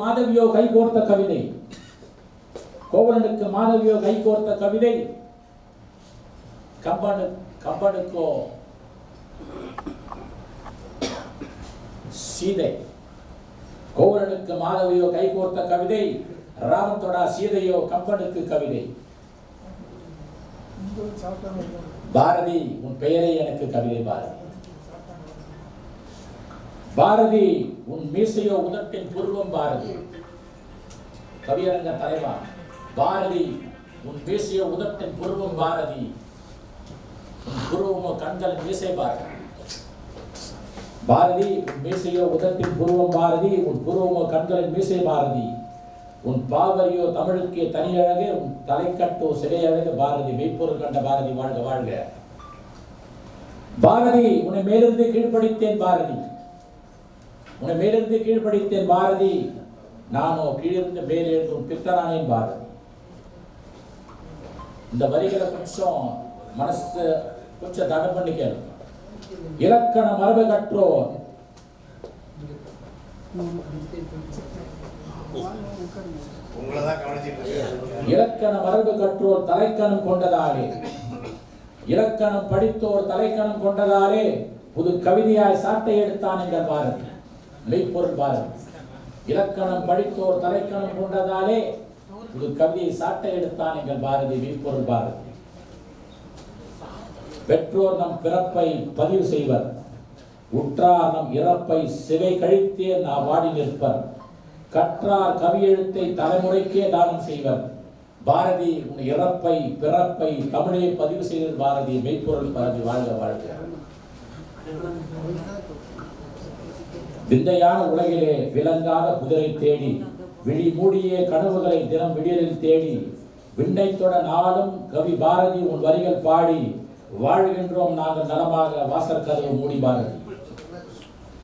மாதவியோ கைகோர்த்த கவிதை. கோவலனுக்கு மாதவியோ கைகோர்த்த கவிதை. கம்பனு கம்பனுக்கோ சீதை. கோவலனுக்கு மாதவியோ கைகோர்த்த கவிதை. ராமத்தோடா சீதையோ கம்பனுக்கு கவிதை. பாரதி உன் பெயரை எனக்கு கவிதை பாரதி. பாரதி உன் மீசையோ உதட்டின் புருவம் பாரதி. கவியரங்க தலைவா பாரதி உன் மீசையோ உதட்டின் புருவம் பாரதி. உன் புருவமோ கண்கள் மீசை பாரதி. பாரதி உன் மீசையோ உதட்டின் புருவம் பாரதி உன் புருவமோ கண்களின் மீசை பாரதி. உன் பாவரியோ தமிழுக்கே தனியழகு உன் தலைக்கட்டோ சிலையழகு பாரதி மெய்ப்பொருள் கண்ட பாரதி வாழ்க வாழ்க. பாரதி உன்னை மேலிருந்து கீழ்ப்படித்தேன் பாரதி. உன்னை மேலிருந்து கீழ்ப்படித்தேன் பாரதி. நானோ கீழிருந்து மேலிருந்து உன் பித்தனானேன் பாரதி. இந்த வரிகளை கொஞ்சம் மனசு கொஞ்சம் தடம் பண்ணி கேளுங்க இலக்கண மரபு கற்றோர். இலக்கண மரபு கற்றோர் தலைக்கணம் கொண்டதாலே. இலக்கணம் படித்தோர் தலைக்கணம் கொண்டதாலே. புது கவிதையாய் சாட்டை எடுத்தான் என்கிற பாரதி. மெய்ப்பொருள் பாரதி இலக்கணம் படித்தோர் தலைக்கணம் கொண்டதாலே ஒரு கவியை சாட்டை எடுத்தான் எங்கள் பாரதி மெய்ப்பொருள் பாரதி. பெற்றோர் நம் பிறப்பை பதிவு செய்வர். உற்றார் நம் இறப்பை சிவை கழித்தே நான் வாடி நிற்பர். கற்றார் கவியெழுத்தை தலைமுறைக்கே தானம் செய்வர். பாரதி உன் இறப்பை பிறப்பை தமிழே பதிவு செய்தது பாரதி மெய்ப்பொருள் பாரதி வாழ்க வாழ்க. விந்தையான உலகிலே விளங்காத குதிரை தேடி விழி மூடியே கனவுகளை தினம் விடியலில் தேடி விண்ணை தொட நாளும் கவி பாரதி உன் வரிகள் பாடி வாழ்கின்றோம் நாங்கள் நலமாக வாசற் மூடி பாரதி